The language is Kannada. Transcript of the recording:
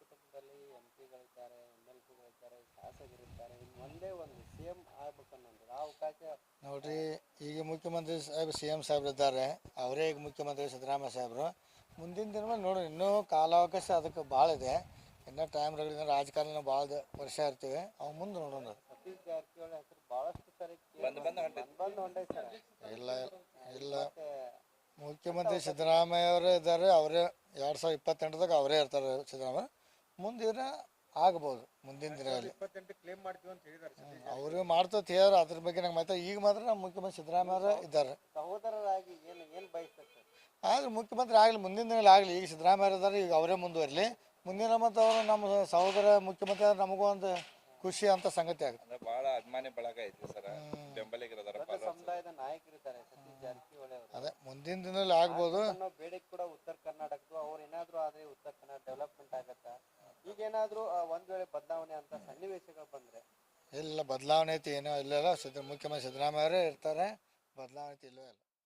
ಕುಟುಂಬದಲ್ಲಿ ಎಂ ಪಿಗಳಿದ್ದಾರೆ ಎಂ ಎಲ್ ಪಿಗಳಿದ್ದಾರೆ ಶಾಸಕರಿದ್ದಾರೆ. ಇನ್ನು ಒಂದೇ ಒಂದು ಸಿ ಎಂ ಆಗ್ಬೇಕನ್ನೋದು ಆ ಅವಕಾಶ ನೋಡ್ರಿ ಈಗ ಮುಖ್ಯಮಂತ್ರಿ ಸಾಹೇಬ್ ಸಿ ಎಂ ಸಾಹೇಬ್ರು ಇದ್ದಾರೆ. ಅವರೇ ಈಗ ಮುಖ್ಯಮಂತ್ರಿ ಸಿದ್ದರಾಮಯ್ಯ ಸಾಹೇಬರು. ಮುಂದಿನ ದಿನ ನೋಡಿ ಇನ್ನೂ ಕಾಲಾವಕಾಶ ಅದಕ್ಕೆ ಭಾಳ ಇದೆ. ಇನ್ನೂ ಟೈಮ್ ರೀ ರಾಜಕಾರಣ ಭಾಳ ವರ್ಷ ಇರ್ತೀವಿ. ಅವ್ ಮುಂದೆ ನೋಡೋಣ ಸತೀಶ್ ಜಾರಕಿಹೊಳಿ ಹೆಸರು. ಬಂದ್ ಹೊಂಟೈತೆ ಸರ್. ಇಲ್ಲ ಇಲ್ಲ. ಮುಖ್ಯಮಂತ್ರಿ ಸಿದ್ದರಾಮಯ್ಯ ಅವರೇ ಇದ್ದಾರೆ. ಅವರೇ ಎರಡು ಸಾವಿರದ ಇಪ್ಪತ್ತೆಂಟದಾಗ ಅವರೇ ಇರ್ತಾರೆ ಸಿದ್ದರಾಮಯ್ಯ. ಮುಂದಿನ ಆಗ್ಬೋದು ಮುಂದಿನ ದಿನಗಳಲ್ಲಿ. ಕ್ಲೇಮ್ ಮಾಡ್ತೀವಿ ಅಂತ ಹೇಳಿದ್ದಾರೆ ಸತೀಶ್ ಅವರು. ಮಾಡ್ತೋತ್ ಹೇಳ್ಯಾರ ಅದ್ರ ಬಗ್ಗೆ ನಂಗೆ ಮಾತಾಡ ಈಗ ಮಾತ್ರ ನಮ್ಮ ಮುಖ್ಯಮಂತ್ರಿ ಸಿದ್ದರಾಮಯ್ಯ ಇದ್ದಾರೆ. ಸಹೋದರರಾಗಿ ಏನು ಏನು ಬಯಸ್ತಾರೆ ಸರ್ ಆದ್ರೆ ಮುಖ್ಯಮಂತ್ರಿ ಆಗಲಿ ಮುಂದಿನ ದಿನದಲ್ಲಿ ಆಗಲಿ ಈಗ ಸಿದ್ದರಾಮಯ್ಯ ಇದ್ದಾರೆ ಈಗ ಅವರೇ ಮುಂದುವರಲಿ. ಮುಂದಿನ ಮತ್ತು ಅವರು ನಮ್ಮ ಸಹೋದರ ಮುಖ್ಯಮಂತ್ರಿ ಆದ್ರೆ ನಮಗೂ ಒಂದು ಖುಷಿ ಅಂತ ಸಂಗತಿ ಆಗುತ್ತೆ. ಅಂದ್ರೆ ಬಹಳ ಅಭಿಮಾನಿ ಬಳಗ ಐತಿ ಸರ್. ಬೆಂಬಲಿಗರದಾರ ದೊಡ್ಡ ಸಮುದಾಯದ ನಾಯಕರಿದ್ದಾರೆ ಸತೀಶ್ ಜಾರಕಿಹೊಳಿ ಅವರು. ಅದೇ ಮುಂದಿನ ದಿನದಲ್ಲಿ ಆಗ್ಬೋದು. ಅನ್ನೋ ಬೇಡಿಕೆ ಕೂಡ ಉತ್ತರ ಕರ್ನಾಟಕದ್ದು ಅವ್ರು ಏನಾದ್ರು ಆದ್ರೆ ಉತ್ತರ ಕನ್ನಡ ಡೆವಲಪ್ಮೆಂಟ್ ಆಗತ್ತಾ ಈಗ ಏನಾದ್ರು ಒಂದ್ ವೇಳೆ ಬದಲಾವಣೆ ಅಂತ ಸನ್ನಿವೇಶಗಳು ಬಂದ್ರೆ? ಇಲ್ಲ, ಬದಲಾವಣೆ ಐತಿ ಏನೋ ಇಲ್ಲ ಸಿದ್ದ ಮುಖ್ಯಮಂತ್ರಿ ಸಿದ್ದರಾಮಯ್ಯ ಅವರೇ ಇರ್ತಾರೆ. ಬದಲಾವಣೆ ಐತಿ ಇಲ್ಲವೇ ಇಲ್ಲ.